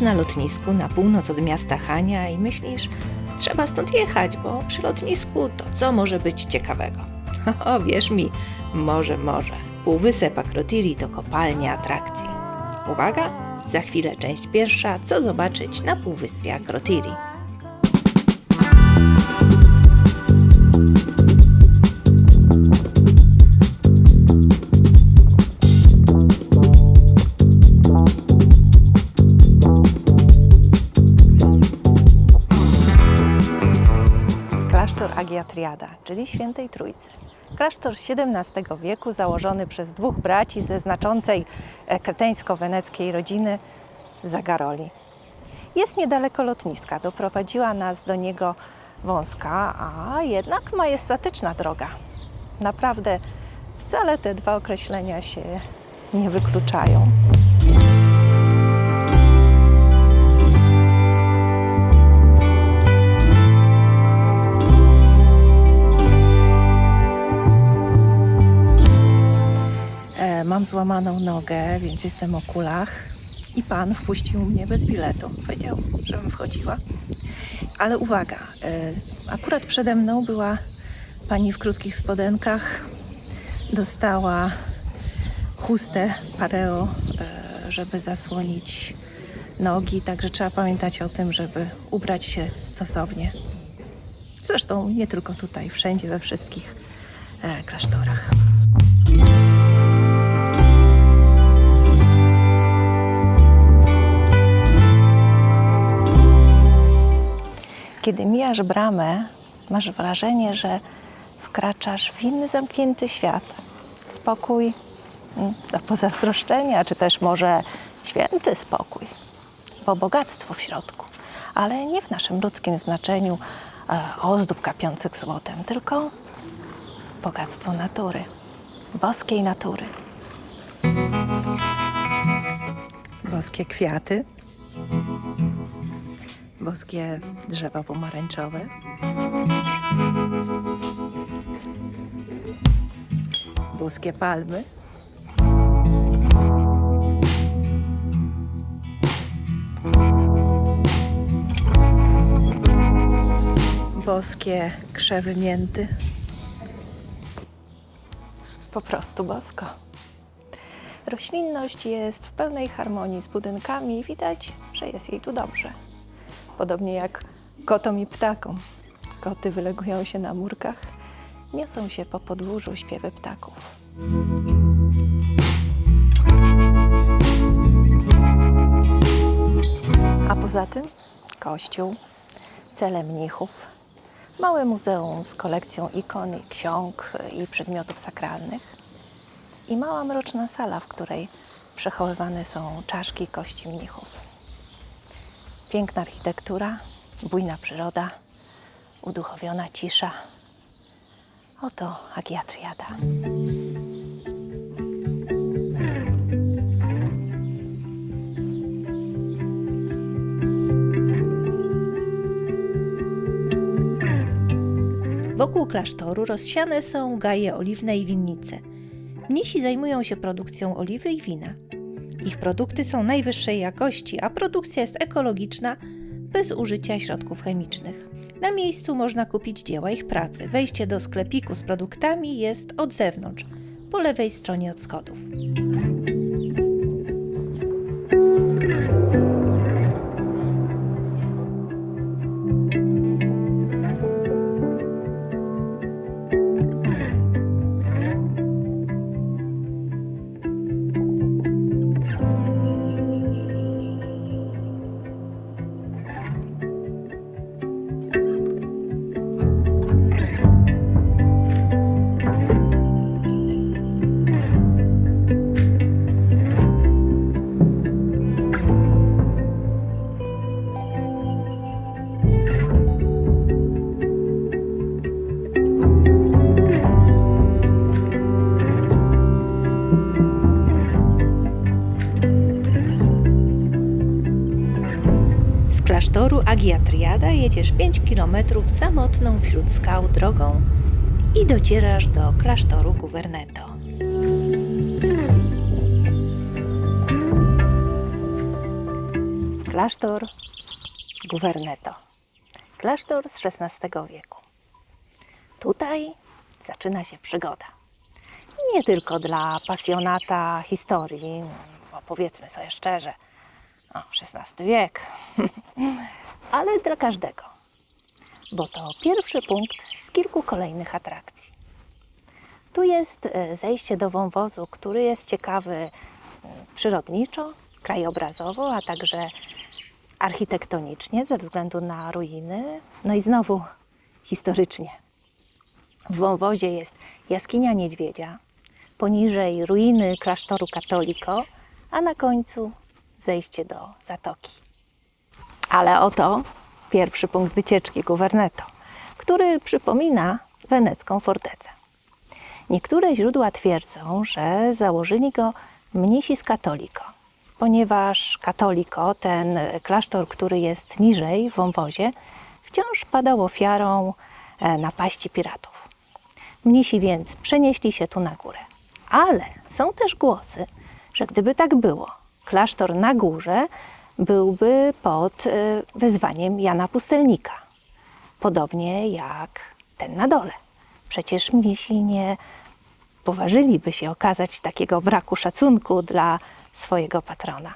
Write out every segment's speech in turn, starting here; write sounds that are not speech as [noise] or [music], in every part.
Stoisz na lotnisku na północ od miasta Hania i myślisz, trzeba stąd jechać, bo przy lotnisku to co może być ciekawego? [laughs] O, wierz mi, może, może. Półwysep Akrotiri to kopalnia atrakcji. Uwaga, za chwilę część pierwsza, co zobaczyć na Półwyspie Akrotiri. Agia Triada, czyli Świętej Trójcy. Klasztor XVII wieku założony przez dwóch braci ze znaczącej e, kreteńsko-weneckiej rodziny Zagaroli. Jest niedaleko lotniska, doprowadziła nas do niego wąska, a jednak majestatyczna droga. Naprawdę wcale te dwa określenia się nie wykluczają. Mam złamaną nogę, więc jestem o kulach. I pan wpuścił mnie bez biletu. Powiedział, żebym wchodziła. Ale uwaga, e, akurat przede mną była pani w krótkich spodenkach. Dostała chustę pareo, e, żeby zasłonić nogi, także trzeba pamiętać o tym, żeby ubrać się stosownie. Zresztą nie tylko tutaj, wszędzie, we wszystkich Kiedy mijasz bramę, masz wrażenie, że wkraczasz w inny zamknięty świat. Spokój mm, do pozazdroszczenia, czy też może święty spokój, bo bogactwo w środku, ale nie w naszym ludzkim znaczeniu e, ozdób kapiących złotem, tylko bogactwo natury, boskiej natury. Boskie kwiaty, boskie drzewa pomarańczowe. Boskie palmy. Boskie krzewy mięty. Po prostu bosko. Roślinność jest w pełnej harmonii z budynkami i widać, że jest jej tu dobrze. Podobnie jak kotom i ptakom. Koty wylegują się na murkach, niosą się po podwórzu śpiewy ptaków. A poza tym kościół, cele mnichów, małe muzeum z kolekcją ikon ksiąg i przedmiotów sakralnych i mała mroczna sala, w której przechowywane są czaszki kości mnichów. Piękna architektura, bujna przyroda, uduchowiona cisza. Oto Agia Triada. Wokół klasztoru rozsiane są gaje oliwne i winnice. Mnisi zajmują się produkcją oliwy i wina. Ich produkty są najwyższej jakości, a produkcja jest ekologiczna, bez użycia środków chemicznych. Na miejscu można kupić dzieła ich pracy. Wejście do sklepiku z produktami jest od zewnątrz, po lewej stronie od schodów. Klasztoru Agia Triada jedziesz 5 km samotną wśród skał drogą i docierasz do klasztoru Guverneto. Klasztor Guverneto. Klasztor z XVI wieku. Tutaj zaczyna się przygoda. Nie tylko dla pasjonata historii, bo powiedzmy sobie szczerze, o, XVI wiek, [laughs] ale dla każdego, bo to pierwszy punkt z kilku kolejnych atrakcji. Tu jest e, zejście do wąwozu, który jest ciekawy m, przyrodniczo, krajobrazowo, a także architektonicznie ze względu na ruiny, no i znowu historycznie. W wąwozie jest jaskinia niedźwiedzia, poniżej ruiny klasztoru katoliko, a na końcu zejście do zatoki. Ale oto pierwszy punkt wycieczki Guverneto, który przypomina wenecką fortecę. Niektóre źródła twierdzą, że założyli go mnisi z katoliko, ponieważ katoliko, ten klasztor, który jest niżej w wąwozie, wciąż padał ofiarą e, napaści piratów. Mnisi więc przenieśli się tu na górę. Ale są też głosy, że gdyby tak było, klasztor na górze byłby pod e, wezwaniem Jana Pustelnika. Podobnie jak ten na dole. Przecież mnisi nie poważyliby się okazać takiego braku szacunku dla swojego patrona.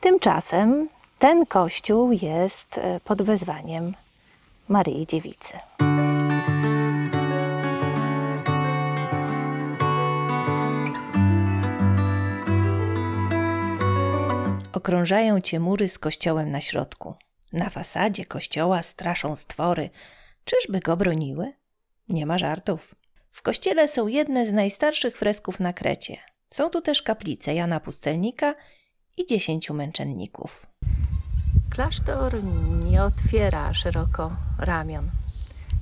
Tymczasem ten kościół jest e, pod wezwaniem Maryi Dziewicy. Okrążają cię mury z kościołem na środku. Na fasadzie kościoła straszą stwory. Czyżby go broniły? Nie ma żartów. W kościele są jedne z najstarszych fresków na Krecie. Są tu też kaplice Jana Pustelnika i dziesięciu męczenników. Klasztor nie otwiera szeroko ramion.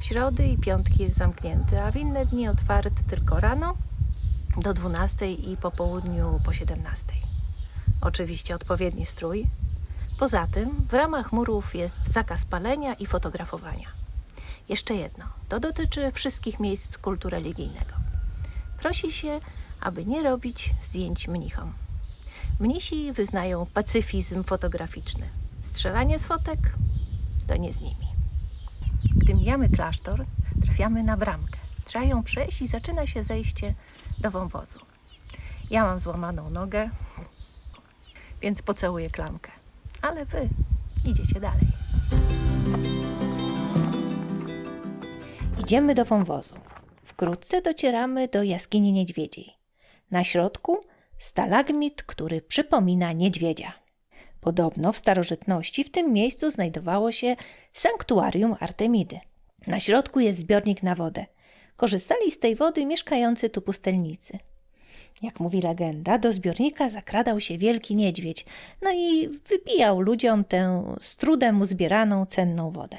W środy i piątki jest zamknięty, a w inne dni otwarty tylko rano do 12 i po południu po 17. Oczywiście odpowiedni strój. Poza tym w ramach murów jest zakaz palenia i fotografowania. Jeszcze jedno, to dotyczy wszystkich miejsc kultu religijnego. Prosi się, aby nie robić zdjęć mnichom. Mnisi wyznają pacyfizm fotograficzny. Strzelanie z fotek to nie z nimi. Gdy mijamy klasztor, trafiamy na bramkę. Trzeba ją przejść i zaczyna się zejście do wąwozu. Ja mam złamaną nogę, więc pocałuję klamkę. Ale wy idziecie dalej. Idziemy do wąwozu. Wkrótce docieramy do jaskini niedźwiedziej. Na środku stalagmit, który przypomina niedźwiedzia. Podobno w starożytności w tym miejscu znajdowało się sanktuarium Artemidy. Na środku jest zbiornik na wodę. Korzystali z tej wody mieszkający tu pustelnicy. Jak mówi legenda, do zbiornika zakradał się wielki niedźwiedź, no i wypijał ludziom tę z trudem uzbieraną cenną wodę.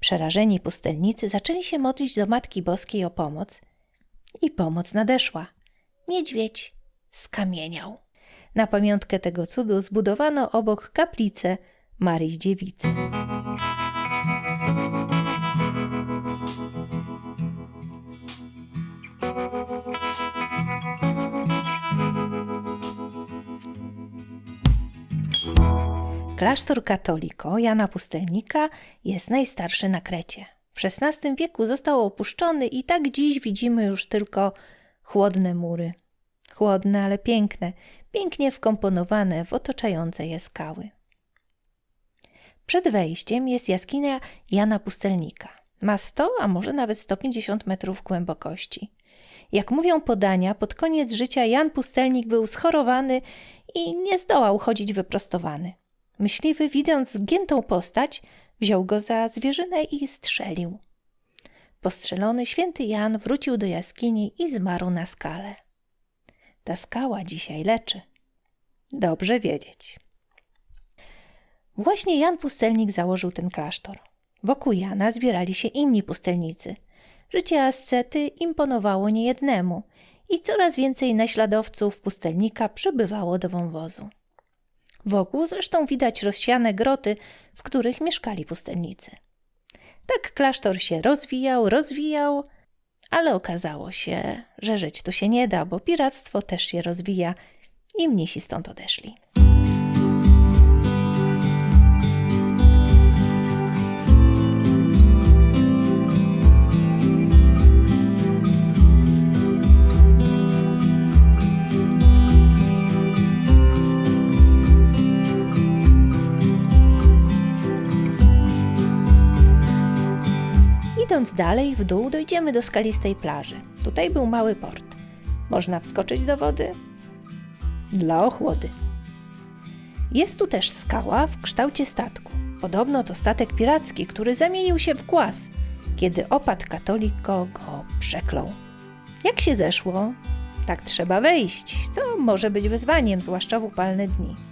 Przerażeni pustelnicy zaczęli się modlić do Matki Boskiej o pomoc i pomoc nadeszła. Niedźwiedź skamieniał. Na pamiątkę tego cudu zbudowano obok kaplicę Maryi Dziewicy. Klasztor katoliko Jana Pustelnika jest najstarszy na Krecie. W XVI wieku został opuszczony i tak dziś widzimy już tylko chłodne mury. Chłodne, ale piękne, pięknie wkomponowane w otaczające je skały. Przed wejściem jest jaskinia Jana Pustelnika. Ma 100, a może nawet 150 metrów głębokości. Jak mówią podania, pod koniec życia Jan Pustelnik był schorowany i nie zdołał chodzić wyprostowany. Myśliwy, widząc zgiętą postać, wziął go za zwierzynę i strzelił. Postrzelony święty Jan wrócił do jaskini i zmarł na skale. Ta skała dzisiaj leczy. Dobrze wiedzieć. Właśnie Jan Pustelnik założył ten klasztor. Wokół Jana zbierali się inni pustelnicy. Życie ascety imponowało niejednemu i coraz więcej naśladowców pustelnika przybywało do wąwozu. Wokół zresztą widać rozsiane groty, w których mieszkali pustelnicy. Tak klasztor się rozwijał, rozwijał, ale okazało się, że żyć tu się nie da, bo piractwo też się rozwija i mnisi stąd odeszli. Idąc dalej w dół, dojdziemy do skalistej plaży. Tutaj był mały port. Można wskoczyć do wody dla ochłody. Jest tu też skała w kształcie statku. Podobno to statek piracki, który zamienił się w głaz, kiedy opat katoliko go przeklął. Jak się zeszło, tak trzeba wejść, co może być wyzwaniem, zwłaszcza w upalne dni.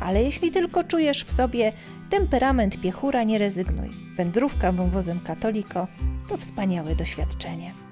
Ale jeśli tylko czujesz w sobie temperament piechura, nie rezygnuj. Wędrówka wąwozem katoliko to wspaniałe doświadczenie.